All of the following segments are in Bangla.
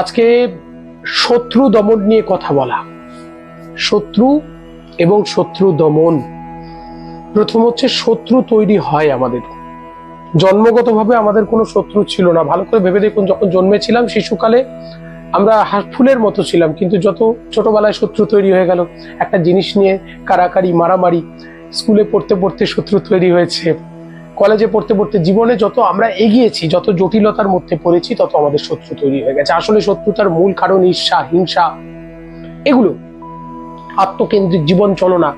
আজকে শত্রু দমন নিয়ে কথা বলা। শত্রু এবং শত্রু দমন। প্রথম হচ্ছে শত্রু তৈরি হয় আমাদের। জন্মগতভাবে আমাদের কোনো শত্রু ছিল না। ভালো করে ভেবে দেখুন, যখন জন্মেছিলাম শিশুকালে আমরা ফুলের মতো ছিলাম, কিন্তু যত ছোটবেলায় শত্রু তৈরি হয়ে গেল, একটা জিনিস নিয়ে কারাকারি, মারামারি, স্কুলে পড়তে পড়তে শত্রু তৈরি হয়েছে। কলেজে পড়তে পড়তে জীবনে যত আমরা এগিয়েছি, যত জটিলতার মধ্যে পড়েছি, তত আমাদের শত্রু তৈরি হয়ে গেছে। আসলে শত্রুতার মূল কারণ ঈর্ষা, হিংসা, এগুলো আত্মকেন্দ্রিক জীবন চলনা।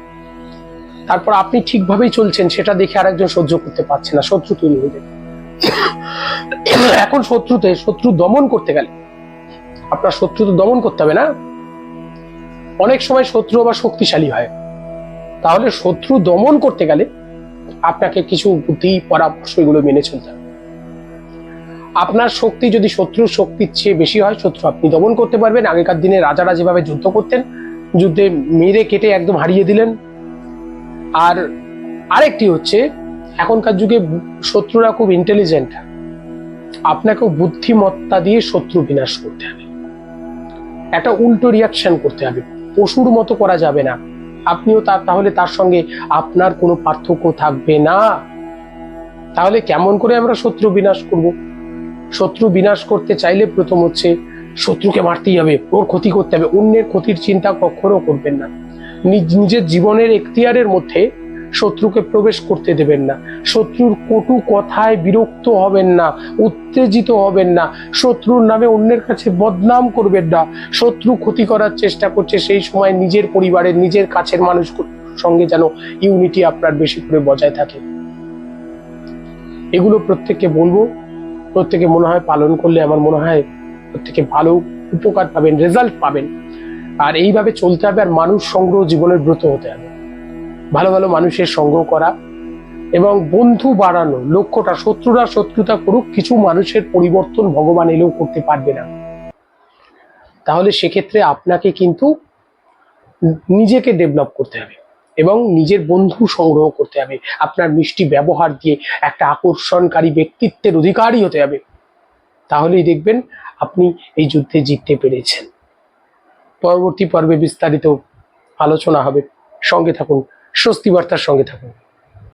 তারপর আপনি ঠিকভাবেই চলছেন, সেটা দেখে আরেকজন সহ্য করতে পারছে না, শত্রু তৈরি হয়ে যায় এখন শত্রুতে শত্রু দমন করতে গেলে আপনার শত্রু তো দমন করতে হবে না। অনেক সময় শত্রু আবার শক্তিশালী হয়। তাহলে শত্রু দমন করতে গেলে আপনাকে কিছু বুদ্ধি, পরামর্শ এগুলো মেনে চলতে হবে। আপনার শক্তি যদি শত্রুর শক্তির চেয়ে বেশি হয়, শত্রু আপনি দমন করতে পারবেন। আগেকার দিনে রাজারা যেভাবে যুদ্ধ করতেন, যুদ্ধে মেরে কেটে একদম হারিয়ে দিলেন। আর আরেকটি হচ্ছে, এখনকার যুগে শত্রুরা খুব ইন্টেলিজেন্ট আপনাকেও বুদ্ধিমত্তা দিয়ে শত্রু বিনাশ করতে হবে। একটা উল্টো রিয়াকশন করতে হবে। পশুর মতো করা যাবে না। আপনিও তার তাহলে তার সঙ্গে আপনার কোনো পার্থক্য থাকবে না। তাহলে কেমন করে আমরা শত্রু বিনাশ করব? শত্রু বিনাশ করতে চাইলে প্রথম হচ্ছে শত্রুকে মারতেই হবে, ওর ক্ষতি করতে হবে। অন্যের ক্ষতির চিন্তা কখনো করবেন না। নিজ- নিজের জীবনের এখতিয়ারের মধ্যে শত্রুকে প্রবেশ করতে দেবেন না। শত্রুর কটু কথায় বিরক্ত হবেন না, উত্তেজিত হবেন না। শত্রুর নামে অন্যের কাছে বদনাম করবেন না। শত্রু ক্ষতি করার চেষ্টা করছে সেই সময় নিজের পরিবারের, নিজের কাছের মানুষ সঙ্গে যেন ইউনিটি আপনার বেশি করে বজায় থাকে। এগুলো প্রত্যেককে বলব, প্রত্যেকে মনে হয় পালন করলে আমার মনে হয় প্রত্যেকে ভালো উপকার পাবেন রেজাল্ট পাবেন। আর এইভাবে চলতে হবে আর মানুষ সংগ্রহ জীবনের ব্রত হতে হবে। ভালো ভালো মানুষের সংগ্রহ করা এবং বন্ধু বাড়ানো, লক্ষ্যটা শত্রুরা শত্রুতা করুক, কিছু মানুষের পরিবর্তন ভগবান এলেও করতে পারবে না। তাহলে সেক্ষেত্রে আপনাকে কিন্তু নিজেকে ডেভেলপ করতে হবে এবং নিজের বন্ধু সংগ্রহ করতে হবে। আপনার মিষ্টি ব্যবহার দিয়ে একটা আকর্ষণকারী ব্যক্তিত্বের অধিকারী হতে হবে। তাহলেই দেখবেন আপনি এই যুদ্ধে জিততে পেরেছেন। পরবর্তী পর্বে বিস্তারিত আলোচনা হবে। সঙ্গে থাকুন। স্বস্তি বার্তার সঙ্গে থাকুন।